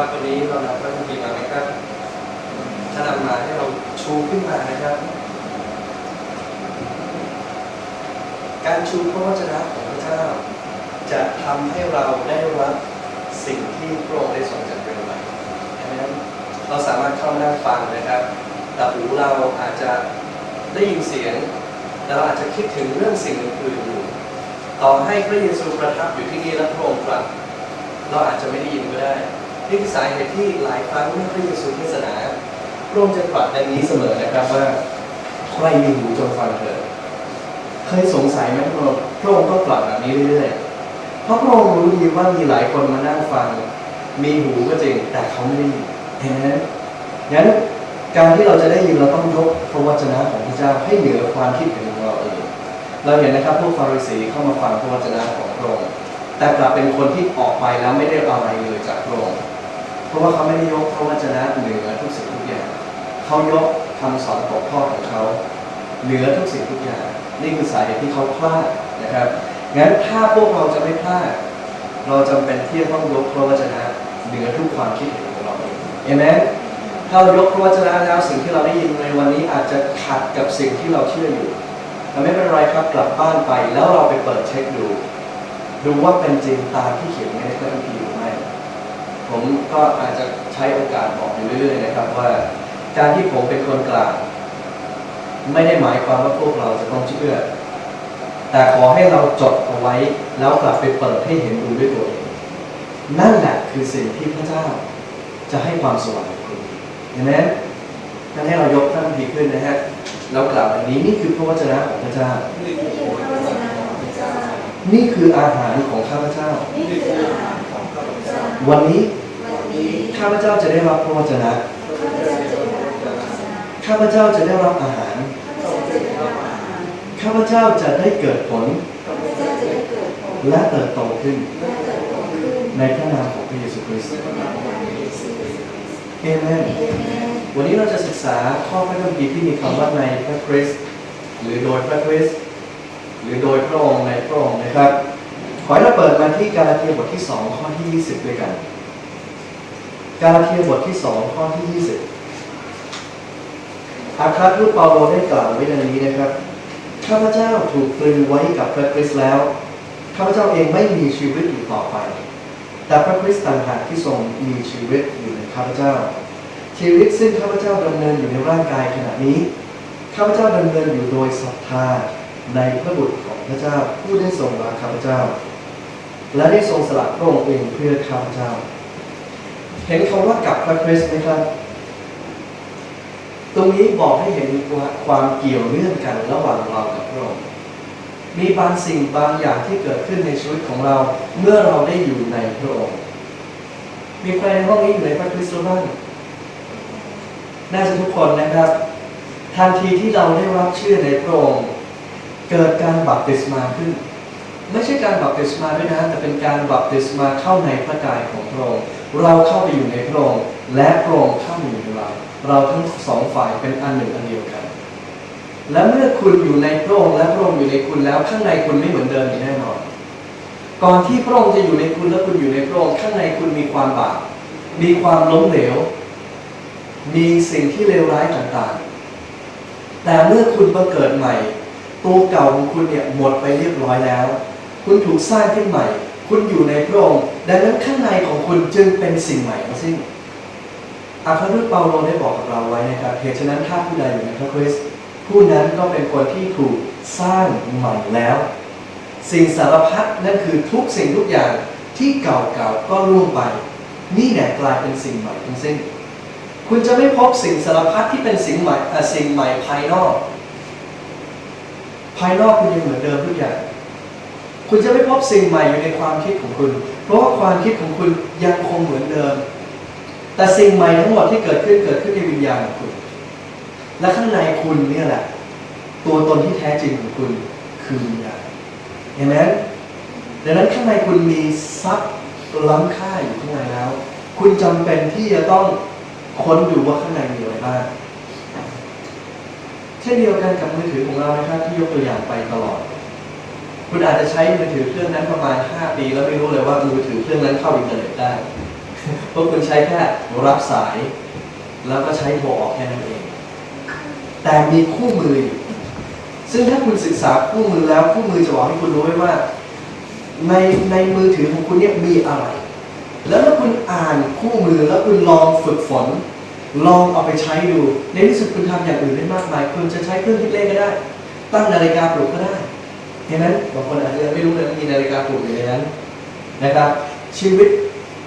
ครับวันนี้เรานำพระคัมภีร์มานะครับถ้านำมาให้เราชูขึ้นมานะครับ การชูพระวจนะของพระเจ้า จะทำให้เราได้รับสิ่งที่พระองค์ได้ทรงจัดเตรียมไว้ดังนั้นเราสามารถเข้ามานั่งฟังนะครับแต่หูเราอาจจะได้ยินเสียงแต่เราอาจจะคิดถึงเรื่องสิ่งอื่นอยู่ ต่อให้พระเยซูประทับอยู่ที่นี่และพระองค์ตรัสเราอาจจะไม่ได้ยินก็ได้ นี่คือสาเหตุที่หลายครั้งเมื่อพระเยซูเทศนาพระองค์จะตรัสดังนี้เสมอนะครับว่าใครมีหูจงฟังเถิดเคยสงสัยไหมพระองค์พระองค์ก็ตรัสแบบนี้เรื่อยๆเพราะพระองค์รู้ดีว่ามีหลายคนมานั่งฟัง มีหูก็จริงแต่เขาไม่ได้ยินเห็นไหมงั้นการที่เราจะได้ยินเราต้องยกพระวจนะของพระเจ้าให้เหนือความคิดเห็นของเราเองเราเห็นนะครับพวกฟาริสีเข้ามาฟังพระวจนะของพระองค์แต่กลับเป็นคนที่ออกไปแล้วไม่ได้เอาอะไรเลยจากพระองค์ เพราะว่าเขาไม่ได้ยกพระวจนะเหนือทุกสิ่งทุกอย่างเขายกคำสอนของพ่อของเขาเหนือทุกสิ่งทุกอย่างนี่คือสาเหตุที่เขาพลาดนะครับงั้นถ้าพวกเราจะไม่พลาด เราจำเป็นที่จะต้องยกพระวจนะเหนือทุกความคิดเห็นของเราเองเห็นไหมถ้าเรายกพระวจนะแล้วสิ่งที่เราได้ยินในวันนี้อาจจะขัดกับสิ่งที่เราเชื่ออยู่แต่ไม่เป็นไรครับกลับบ้านไปแล้วเราไปเปิดเช็คดู ดูว่าเป็นจริงตามที่เขียนไว้ในพระคัมภีร์ ผมก็อาจจะใช้โอกาสบอกอยู่เรื่อยๆนะครับว่า การที่ผมเป็นคนกลางไม่ได้หมายความว่าพวกเราจะต้องเชื่อ แต่ขอให้เราจดเอาไว้แล้วกลับไปเปิดให้เห็นดูด้วยตัวเองนั่นแหละคือสิ่งที่พระเจ้าจะให้ความสว่างกับคุณเห็นไหมงั้นให้เรายกพระคัมภีร์ขึ้นนะฮะแล้วกล่าวแบบนี้นี่คือพระวจนะของพระเจ้านี่คือพระวจนะของพระเจ้า นี่คืออาหารของข้าพเจ้านี่คืออาหารของข้าพเจ้าวันนี้วันนี้ ข้าพเจ้าจะได้รับพระวจนะข้าพเจ้าจะได้รับพระวจนะ ข้าพเจ้าจะได้รับอาหาร ข้าพเจ้าจะได้เกิดผล และเติบโตขึ้น ในพระนามของพระเยซูคริสต์เอเมนเอเมน วันนี้เราจะศึกษาข้อพระคัมภีร์ที่มีคำว่าในพระคริสต์หรือโดยพระคริสต์หรือโดยพระองค์ในพระองค์นะครับ ขอให้เราเปิดมาที่กาลาเทียบทที่ 2 ข้อที่ 20 ด้วยกัน กาลาเทียบทที่2ข้อที่20อาคาทูตเปาโลได้กล่าวไว้ดังนี้นะครับ ข้าพเจ้าถูกตรึงไว้กับพระคริสต์แล้ว ข้าพเจ้าเองไม่มีชีวิตอยู่ต่อไป แต่พระคริสต์ต่างหากที่ทรงมีชีวิตอยู่ในข้าพเจ้า ชีวิตซึ่งข้าพเจ้าดำเนินอยู่ในร่างกายขณะนี้ ข้าพเจ้าดำเนินอยู่โดยศรัทธาในพระบุตรของพระเจ้าผู้ได้ทรงรักข้าพเจ้า และได้ทรงสละพระองค์เองเพื่อข้าพเจ้า เห็นคำว่ากับพระคริสต์ไหมครับ ตรงนี้บอกให้เห็นว่าความเกี่ยวเนื่องกันระหว่างเรากับพระองค์มีบางสิ่งบางอย่างที่เกิดขึ้นในชีวิตของเราเมื่อเราได้อยู่ในพระองค์ มีใครในห้องนี้อยู่ในพระคริสต์บ้างน่าจะทุกคนนะครับ ทันทีที่เราได้รับเชื่อในพระองค์เกิดการบัพติศมาขึ้น ไม่ใช่การบัพติศมาด้วยนะแต่เป็นการบัพติศมาเข้าในพระกายของพระองค์ เราเข้าไปอยู่ในพระองค์และพระองค์เข้ามาอยู่ในเรา เราทั้งสองฝ่ายเป็นอันหนึ่งอันเดียวกัน และเมื่อคุณอยู่ในพระองค์และพระองค์อยู่ในคุณแล้วข้างในคุณไม่เหมือนเดิมอย่างแน่นอน ก่อนที่พระองค์จะอยู่ในคุณและคุณอยู่ในพระองค์ข้างในคุณมีความบาปมีความล้มเหลว มีสิ่งที่เลวร้ายต่างๆ แต่เมื่อคุณบังเกิดใหม่ ตัวเก่าของคุณเนี่ยหมดไปเรียบร้อยแล้ว คุณถูกสร้างขึ้นใหม่ คุณอยู่ในพระองค์ดังนั้นข้างในของคุณจึงเป็นสิ่งใหม่ทั้งสิ้นอาคารุตเปาโลได้บอกกับเราไว้นะครับเหตุฉะนั้นถ้าผู้ใดอยู่ในพระคริสต์ผู้นั้นก็เป็นคนที่ถูกสร้างใหม่แล้ว สิ่งสารพัดนั่นคือทุกสิ่งทุกอย่างที่เก่าๆก็ล่วงไป นี่แหละกลายเป็นสิ่งใหม่ทั้งสิ้น คุณจะไม่พบสิ่งสารพัดที่เป็นสิ่งใหม่สิ่งใหม่ภายนอก ภายนอกคุณยังเหมือนเดิมทุกอย่าง คุณจะไม่พบสิ่งใหม่อยู่ในความคิดของคุณ เพราะว่าความคิดของคุณยังคงเหมือนเดิม แต่สิ่งใหม่ทั้งหมดที่เกิดขึ้นเกิดขึ้นในวิญญาณของคุณ และข้างในคุณเนี่ยแหละ ตัวตนที่แท้จริงของคุณคือวิญญาณเห็นไหมดังนั้นข้างในคุณมีทรัพย์ล้ำค่าอยู่ข้างในแล้ว คุณจำเป็นที่จะต้องค้นดูว่าข้างในมีอะไรบ้างเช่นเดียวกันกับมือถือของเรานะครับที่ยกตัวอย่างไปตลอด คุณอาจจะใช้มือถือเครื่องนั้นประมาณ 5 ปีแล้วไม่รู้เลยว่ามือถือเครื่องนั้นเข้าอินเทอร์เน็ตได้ เพราะคุณใช้แค่รับสาย แล้วก็ใช้โทรออกแค่นั้นเอง แต่มีคู่มือ ซึ่งถ้าคุณศึกษาคู่มือแล้วคู่มือจะบอกให้คุณรู้ไว้ว่า ในในมือถือของคุณเนี่ยมีอะไร แล้วถ้าคุณอ่านคู่มือแล้วคุณลองฝึกฝน ลองเอาไปใช้ดู ในที่สุดคุณทำอย่างอื่นได้มากมาย คุณจะใช้เครื่องคิดเลขก็ได้ ตั้งนาฬิกาปลุกก็ได้ เห็นไหมบางคนอาจจะไม่รู้เลยมีนาฬิกาปลุกอยู่ในนั้นนะครับ ชีวิต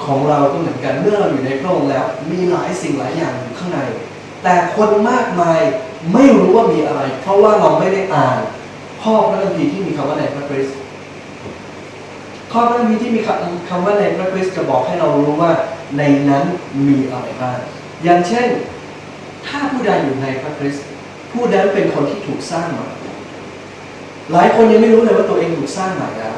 ของเราก็เหมือนกันเมื่อเราอยู่ในพระองค์แล้ว มีหลายสิ่งหลายอย่างอยู่ข้างใน แต่คนมากมายไม่รู้ว่ามีอะไร เพราะว่าเราไม่ได้อ่านข้อพระคัมภีร์ที่มีคำว่าในพระคริสต์ข้อพระคัมภีร์ที่มีคำว่าในพระคริสต์จะบอกให้เรารู้ว่าในนั้นมีอะไรบ้างอย่างเช่น ถ้าผู้ใดอยู่ในพระคริสต์ผู้นั้นเป็นคนที่ถูกสร้างม่ หลายคนยังไม่รู้เลยว่าตัวเองถูกสร้างใหม่แล้ว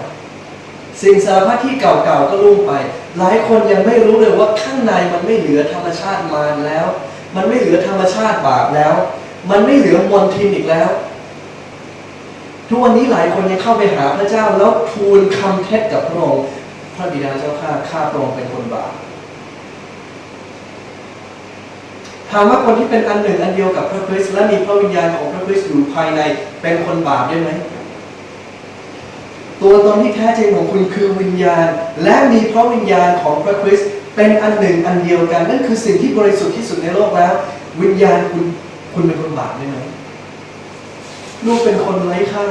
สิ่งสารพัดที่เก่าๆก็ลุ่งไป หลายคนยังไม่รู้เลยว่าข้างในมันไม่เหลือธรรมชาติมารแล้ว มันไม่เหลือธรรมชาติบาปแล้ว มันไม่เหลือมนทินอีกแล้ว ทุกวันนี้หลายคนยังเข้าไปหาพระเจ้าแล้วทูลคำเท็จกับพระองค์พระบิดาเจ้าข้าข้าพระองค์เป็นคนบาปถามว่าคนที่เป็นอันหนึ่งอันเดียวกับพระคริสต์และมีพระวิญญาณของพระคริสต์อยู่ภายในเป็นคนบาปได้ไหม ตัวตนที่แท้จริงของคุณคือวิญญาณ และมีพระวิญญาณของพระคริสต์เป็นอันหนึ่งอันเดียวกัน นั่นคือสิ่งที่บริสุทธิ์ที่สุดในโลกแล้ว วิญญาณคุณคุณเป็นคนบาปได้ไหมลูกเป็นคนไร้ค่า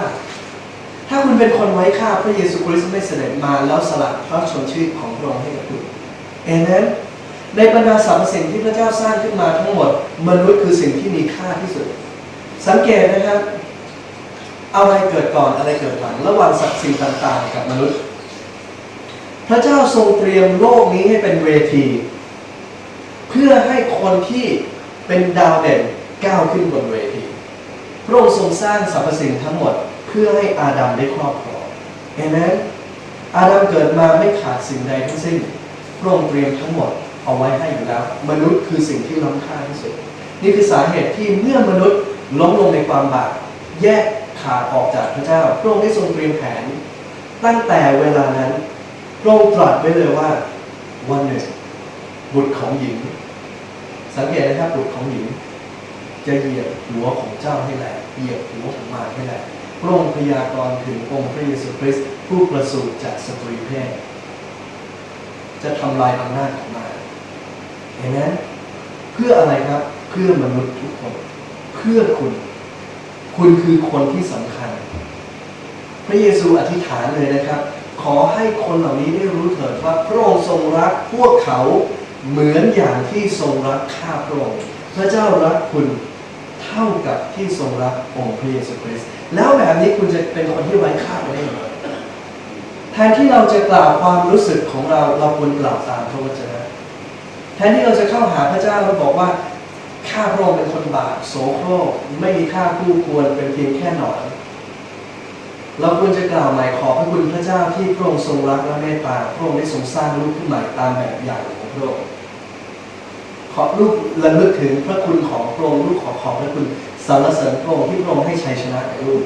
ถ้าคุณเป็นคนไร้ค่าพระเยซูคริสต์ไม่เสด็จมาแล้วสละพระชนชีพของพระองค์ให้กับคุณเอเมนในบรรดาสรรพสิ่งที่พระเจ้าสร้างขึ้นมาทั้งหมด มนุษย์คือสิ่งที่มีค่าที่สุด สังเกตนะครับ อะไรเกิดก่อนอะไรเกิดหลังระหว่างสัตว์สิ่งต่างๆ กับมนุษย์ พระเจ้าทรงเตรียมโลกนี้ให้เป็นเวที เพื่อให้คนที่เป็นดาวเด่นก้าวขึ้นบนเวที พระองค์ทรงสร้างสรรพสิ่งทั้งหมด เพื่อให้อาดัมได้ครอบครองเห็นไหมอาดัมเกิดมาไม่ขาดสิ่งใดทั้งสิ้นพระองค์เตรียมทั้งหมดเอาไว้ให้อยู่แล้ว มนุษย์คือสิ่งที่ล้ำค่าที่สุด นี่คือสาเหตุที่เมื่อมนุษย์ล้มลงในความบาปแยก ขาดออกจากพระเจ้าพระองค์ได้ทรงเตรียมแผน ตั้งแต่เวลานั้นพระองค์ตรัสไว้เลยว่า วันหนึ่งบุตรของหญิง สังเกตนะครับบุตรของหญิง จะเหยียบหัวของเจ้าให้แหลกเหยียบหัวของมารให้แหลกพระองค์พยากรณ์ถึงองค์พระเยซูคริสต์ผู้ประสูติจากสตรีเพศจะทำลายอำนาจของมารเห็นไหมเพื่ออะไรครับ เพื่อมนุษย์ทุกคน เพื่อคุณ คุณคือคนที่สำคัญ พระเยซูอธิษฐานเลยนะครับ ขอให้คนเหล่านี้ได้รู้เถิดว่าพระองค์ทรงรักพวกเขาเหมือนอย่างที่ทรงรักข้าพระองค์พระเจ้ารักคุณเท่ากับที่ทรงรักองค์พระเยซูคริสต์แล้วแบบนี้คุณจะเป็นคนที่ไร้ค่าไปได้แทนที่เราจะกล่าวความรู้สึกของเราเราควรกล่าวตามพระวจนะแทนที่เราจะเข้าหาพระเจ้าแล้วบอกว่า ข้าพระองค์เป็นคนบาปโสโครกไม่มีค่าคู่ควรเป็นเพียงแค่หนอนเราควรจะกล่าวใหม่ขอพระคุณพระเจ้าที่พระองค์ทรงรักและเมตตาพระองค์ได้ทรงสร้างลูกขึ้นใหม่ตามแบบอย่างของพระองค์ขอลูกระลึกถึงพระคุณของพระองค์ลูกขอขอบพระคุณสรรเสริญพระองค์ที่พระองค์ให้ชัยชนะแก่ลูก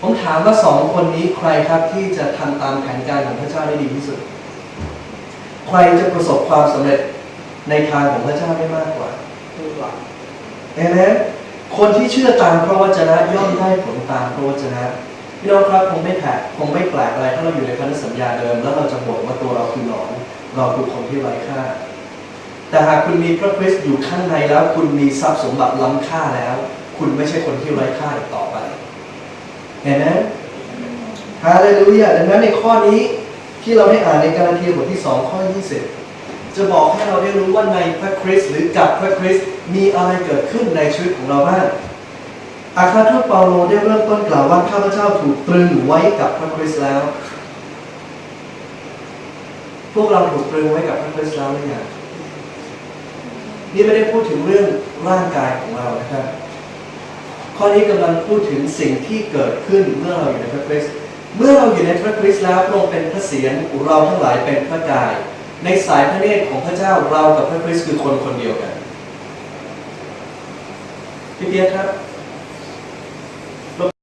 ผมถามว่าสองคนนี้ใครครับที่จะทำตามแผนการของพระเจ้าได้ดีที่สุด ใครจะประสบความสำเร็จในทางของพระเจ้าได้มากกว่า เอเมนคนที่เชื่อตามพระวจนะย่อมได้ผลตามพระวจนะพี่น้องครับคงไม่แปลกคงไม่แปลกอะไรถ้าเราอยู่ในพันธสัญญาเดิม แล้วเราจะบ่นว่าตัวเราคือหนอนเราคือคนที่ไร้ค่า แต่หากคุณมีพระคริสต์อยู่ข้างในแล้ว คุณมีทรัพย์สมบัติล้ำค่าแล้ว คุณไม่ใช่คนที่ไร้ค่าอีกต่อไป เห็นไหมฮาเลลูยาดังนั้นในข้อนี้ที่เราได้อ่านในกาลาเทียบทที่2ข้อ20 จะบอกให้เราได้รู้ว่าในพระคริสต์หรือกับพระคริสต์มีอะไรเกิดขึ้นในชีวิตของเราบ้างอาคาทูตเปาโลได้เริ่มต้นกล่าวว่าข้าพเจ้าถูกตรึงไว้กับพระคริสต์แล้ว พวกเราถูกตรึงไว้กับพระคริสต์แล้วหรือยังนี่ไม่ได้พูดถึงเรื่องร่างกายของเรานะครับ ข้อนี้กำลังพูดถึงสิ่งที่เกิดขึ้นเมื่อเราอยู่ในพระคริสต์เมื่อเราอยู่ในพระคริสต์แล้วพระองค์เป็นพระเศียรเราทั้งหลายเป็นพระกาย ในสายพระเนตรของพระเจ้าเรากับพระคริสต์คือคนคนเดียวกันพี่เพียครับ